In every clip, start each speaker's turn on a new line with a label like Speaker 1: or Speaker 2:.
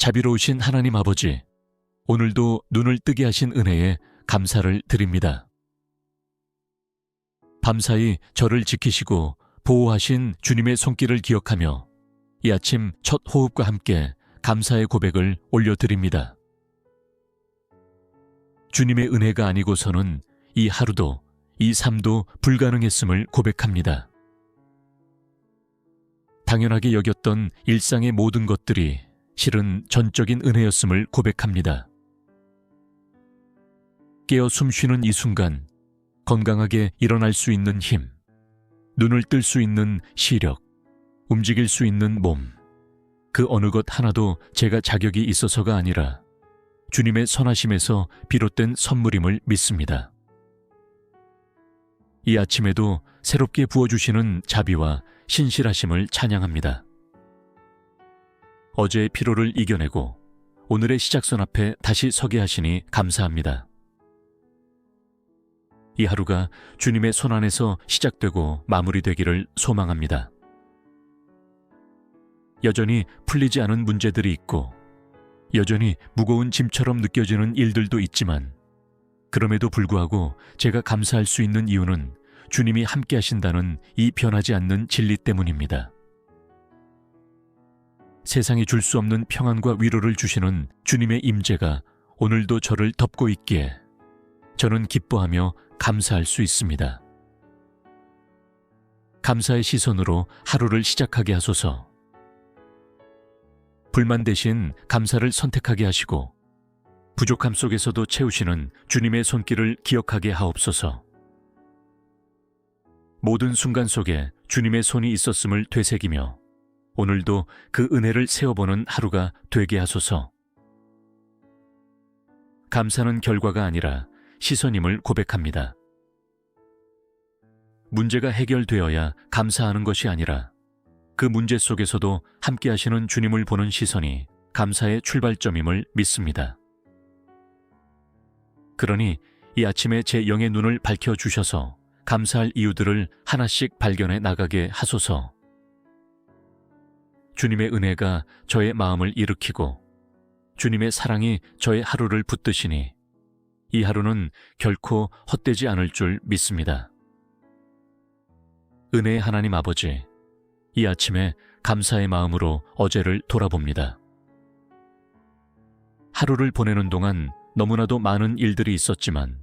Speaker 1: 자비로우신 하나님 아버지, 오늘도 눈을 뜨게 하신 은혜에 감사를 드립니다. 밤사이 저를 지키시고 보호하신 주님의 손길을 기억하며 이 아침 첫 호흡과 함께 감사의 고백을 올려드립니다. 주님의 은혜가 아니고서는 이 하루도 이 삶도 불가능했음을 고백합니다. 당연하게 여겼던 일상의 모든 것들이 실은 전적인 은혜였음을 고백합니다. 깨어 숨 쉬는 이 순간 건강하게 일어날 수 있는 힘, 눈을 뜰 수 있는 시력, 움직일 수 있는 몸, 그 어느 것 하나도 제가 자격이 있어서가 아니라 주님의 선하심에서 비롯된 선물임을 믿습니다. 이 아침에도 새롭게 부어주시는 자비와 신실하심을 찬양합니다. 어제의 피로를 이겨내고 오늘의 시작선 앞에 다시 서게 하시니 감사합니다. 이 하루가 주님의 손 안에서 시작되고 마무리되기를 소망합니다. 여전히 풀리지 않은 문제들이 있고 여전히 무거운 짐처럼 느껴지는 일들도 있지만 그럼에도 불구하고 제가 감사할 수 있는 이유는 주님이 함께 하신다는 이 변하지 않는 진리 때문입니다. 세상이 줄 수 없는 평안과 위로를 주시는 주님의 임재가 오늘도 저를 덮고 있기에 저는 기뻐하며 감사할 수 있습니다. 감사의 시선으로 하루를 시작하게 하소서. 불만 대신 감사를 선택하게 하시고 부족함 속에서도 채우시는 주님의 손길을 기억하게 하옵소서. 모든 순간 속에 주님의 손이 있었음을 되새기며 오늘도 그 은혜를 세어보는 하루가 되게 하소서. 감사는 결과가 아니라 시선임을 고백합니다. 문제가 해결되어야 감사하는 것이 아니라 그 문제 속에서도 함께 하시는 주님을 보는 시선이 감사의 출발점임을 믿습니다. 그러니 이 아침에 제 영의 눈을 밝혀 주셔서 감사할 이유들을 하나씩 발견해 나가게 하소서. 주님의 은혜가 저의 마음을 일으키고 주님의 사랑이 저의 하루를 붙드시니 이 하루는 결코 헛되지 않을 줄 믿습니다. 은혜의 하나님 아버지, 이 아침에 감사의 마음으로 어제를 돌아봅니다. 하루를 보내는 동안 너무나도 많은 일들이 있었지만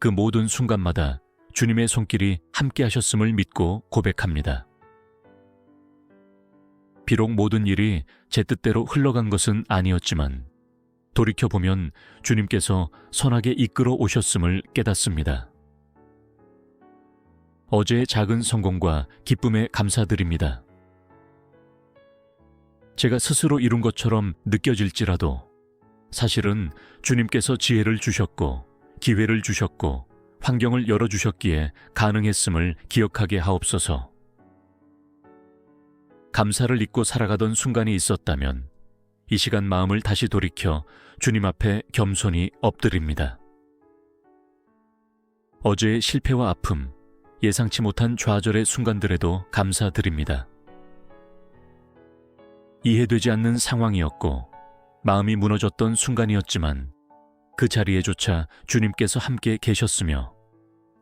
Speaker 1: 그 모든 순간마다 주님의 손길이 함께 하셨음을 믿고 고백합니다. 비록 모든 일이 제 뜻대로 흘러간 것은 아니었지만 돌이켜보면 주님께서 선하게 이끌어 오셨음을 깨닫습니다. 어제의 작은 성공과 기쁨에 감사드립니다. 제가 스스로 이룬 것처럼 느껴질지라도 사실은 주님께서 지혜를 주셨고 기회를 주셨고 환경을 열어주셨기에 가능했음을 기억하게 하옵소서. 감사를 잊고 살아가던 순간이 있었다면 이 시간 마음을 다시 돌이켜 주님 앞에 겸손히 엎드립니다. 어제의 실패와 아픔, 예상치 못한 좌절의 순간들에도 감사드립니다. 이해되지 않는 상황이었고 마음이 무너졌던 순간이었지만 그 자리에조차 주님께서 함께 계셨으며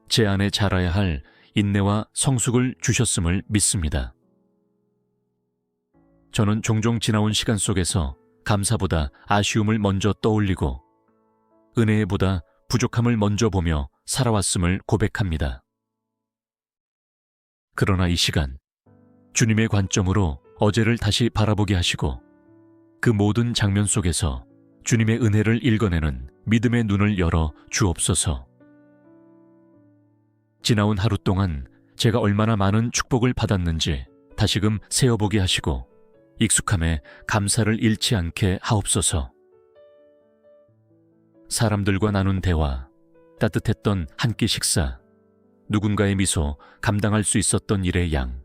Speaker 1: 제 안에 자라야 할 인내와 성숙을 주셨음을 믿습니다. 저는 종종 지나온 시간 속에서 감사보다 아쉬움을 먼저 떠올리고 은혜보다 부족함을 먼저 보며 살아왔음을 고백합니다. 그러나 이 시간 주님의 관점으로 어제를 다시 바라보게 하시고 그 모든 장면 속에서 주님의 은혜를 읽어내는 믿음의 눈을 열어 주옵소서. 지나온 하루 동안 제가 얼마나 많은 축복을 받았는지 다시금 세어보게 하시고 익숙함에 감사를 잃지 않게 하옵소서. 사람들과 나눈 대화, 따뜻했던 한 끼 식사, 누군가의 미소, 감당할 수 있었던 일의 양.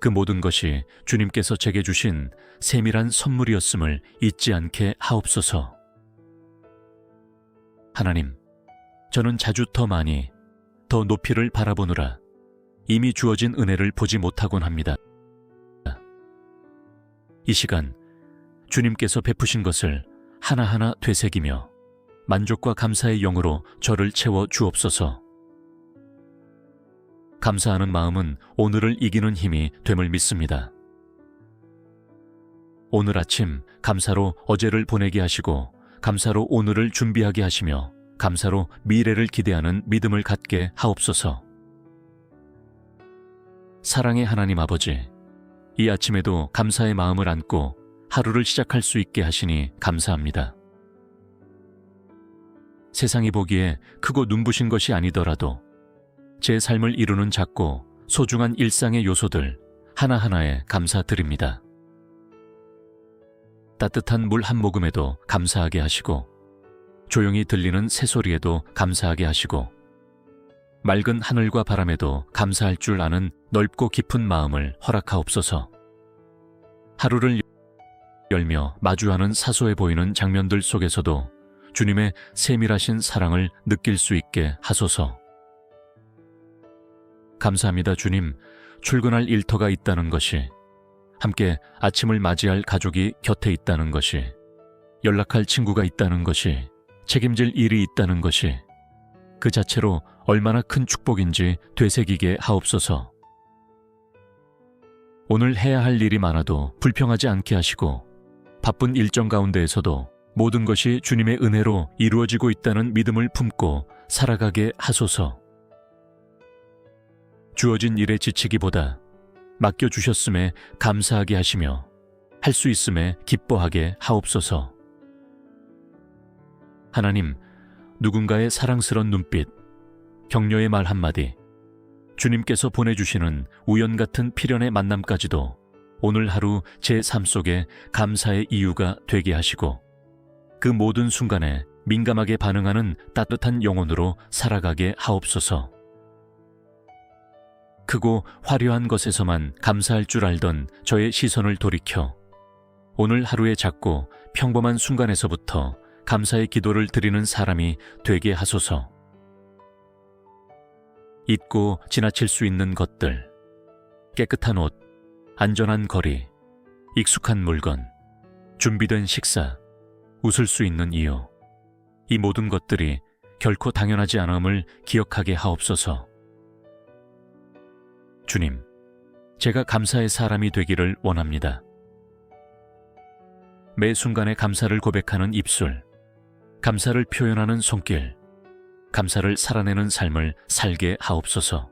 Speaker 1: 그 모든 것이 주님께서 제게 주신 세밀한 선물이었음을 잊지 않게 하옵소서. 하나님, 저는 자주 더 많이, 더 높이를 바라보느라 이미 주어진 은혜를 보지 못하곤 합니다. 이 시간 주님께서 베푸신 것을 하나하나 되새기며 만족과 감사의 영으로 저를 채워 주옵소서. 감사하는 마음은 오늘을 이기는 힘이 됨을 믿습니다. 오늘 아침 감사로 어제를 보내게 하시고 감사로 오늘을 준비하게 하시며 감사로 미래를 기대하는 믿음을 갖게 하옵소서. 사랑의 하나님 아버지, 이 아침에도 감사의 마음을 안고 하루를 시작할 수 있게 하시니 감사합니다. 세상이 보기에 크고 눈부신 것이 아니더라도 제 삶을 이루는 작고 소중한 일상의 요소들 하나하나에 감사드립니다. 따뜻한 물 한 모금에도 감사하게 하시고 조용히 들리는 새소리에도 감사하게 하시고 맑은 하늘과 바람에도 감사할 줄 아는 넓고 깊은 마음을 허락하옵소서. 하루를 열며 마주하는 사소해 보이는 장면들 속에서도 주님의 세밀하신 사랑을 느낄 수 있게 하소서. 감사합니다, 주님. 출근할 일터가 있다는 것이, 함께 아침을 맞이할 가족이 곁에 있다는 것이, 연락할 친구가 있다는 것이, 책임질 일이 있다는 것이, 그 자체로 얼마나 큰 축복인지 되새기게 하옵소서. 오늘 해야 할 일이 많아도 불평하지 않게 하시고, 바쁜 일정 가운데에서도 모든 것이 주님의 은혜로 이루어지고 있다는 믿음을 품고 살아가게 하소서. 주어진 일에 지치기보다 맡겨주셨음에 감사하게 하시며 할 수 있음에 기뻐하게 하옵소서. 하나님, 누군가의 사랑스런 눈빛, 격려의 말 한마디, 주님께서 보내주시는 우연 같은 필연의 만남까지도 오늘 하루 제 삶 속에 감사의 이유가 되게 하시고 그 모든 순간에 민감하게 반응하는 따뜻한 영혼으로 살아가게 하옵소서. 크고 화려한 것에서만 감사할 줄 알던 저의 시선을 돌이켜 오늘 하루의 작고 평범한 순간에서부터 감사의 기도를 드리는 사람이 되게 하소서. 잊고 지나칠 수 있는 것들, 깨끗한 옷, 안전한 거리, 익숙한 물건, 준비된 식사, 웃을 수 있는 이유, 이 모든 것들이 결코 당연하지 않음을 기억하게 하옵소서. 주님, 제가 감사의 사람이 되기를 원합니다. 매 순간에 감사를 고백하는 입술, 감사를 표현하는 손길, 감사를 살아내는 삶을 살게 하옵소서.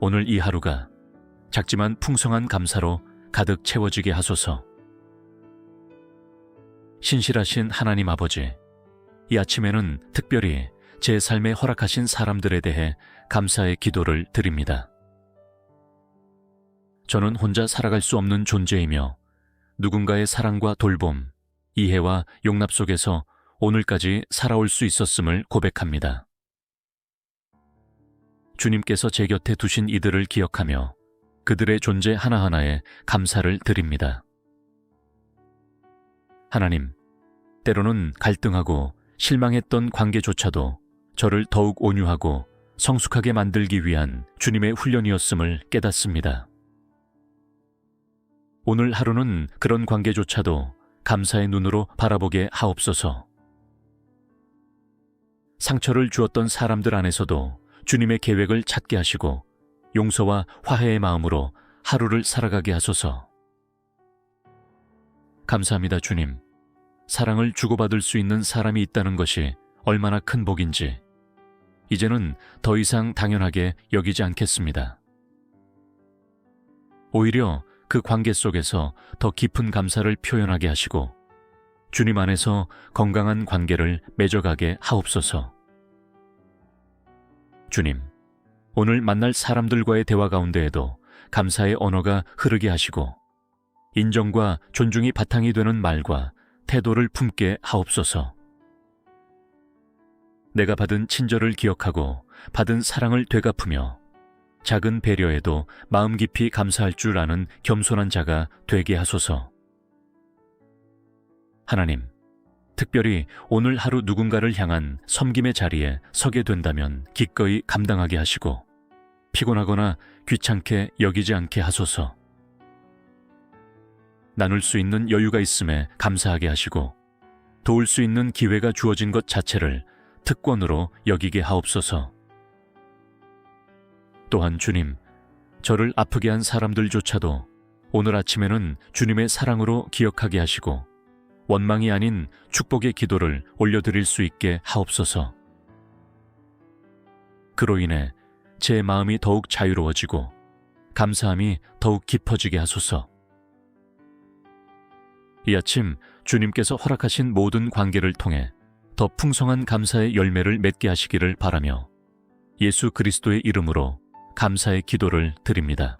Speaker 1: 오늘 이 하루가 작지만 풍성한 감사로 가득 채워지게 하소서. 신실하신 하나님 아버지, 이 아침에는 특별히 제 삶에 허락하신 사람들에 대해 감사의 기도를 드립니다. 저는 혼자 살아갈 수 없는 존재이며 누군가의 사랑과 돌봄, 이해와 용납 속에서 오늘까지 살아올 수 있었음을 고백합니다. 주님께서 제 곁에 두신 이들을 기억하며 그들의 존재 하나하나에 감사를 드립니다. 하나님, 때로는 갈등하고 실망했던 관계조차도 저를 더욱 온유하고 성숙하게 만들기 위한 주님의 훈련이었음을 깨닫습니다. 오늘 하루는 그런 관계조차도 감사의 눈으로 바라보게 하옵소서. 상처를 주었던 사람들 안에서도 주님의 계획을 찾게 하시고 용서와 화해의 마음으로 하루를 살아가게 하소서. 감사합니다, 주님. 사랑을 주고받을 수 있는 사람이 있다는 것이 얼마나 큰 복인지 이제는 더 이상 당연하게 여기지 않겠습니다. 오히려 그 관계 속에서 더 깊은 감사를 표현하게 하시고 주님 안에서 건강한 관계를 맺어가게 하옵소서. 주님, 오늘 만날 사람들과의 대화 가운데에도 감사의 언어가 흐르게 하시고 인정과 존중이 바탕이 되는 말과 태도를 품게 하옵소서. 내가 받은 친절을 기억하고 받은 사랑을 되갚으며 작은 배려에도 마음 깊이 감사할 줄 아는 겸손한 자가 되게 하소서. 하나님, 특별히 오늘 하루 누군가를 향한 섬김의 자리에 서게 된다면 기꺼이 감당하게 하시고 피곤하거나 귀찮게 여기지 않게 하소서. 나눌 수 있는 여유가 있음에 감사하게 하시고 도울 수 있는 기회가 주어진 것 자체를 특권으로 여기게 하옵소서. 또한 주님, 저를 아프게 한 사람들조차도 오늘 아침에는 주님의 사랑으로 기억하게 하시고 원망이 아닌 축복의 기도를 올려드릴 수 있게 하옵소서. 그로 인해 제 마음이 더욱 자유로워지고 감사함이 더욱 깊어지게 하소서. 이 아침 주님께서 허락하신 모든 관계를 통해 더 풍성한 감사의 열매를 맺게 하시기를 바라며 예수 그리스도의 이름으로 감사의 기도를 드립니다.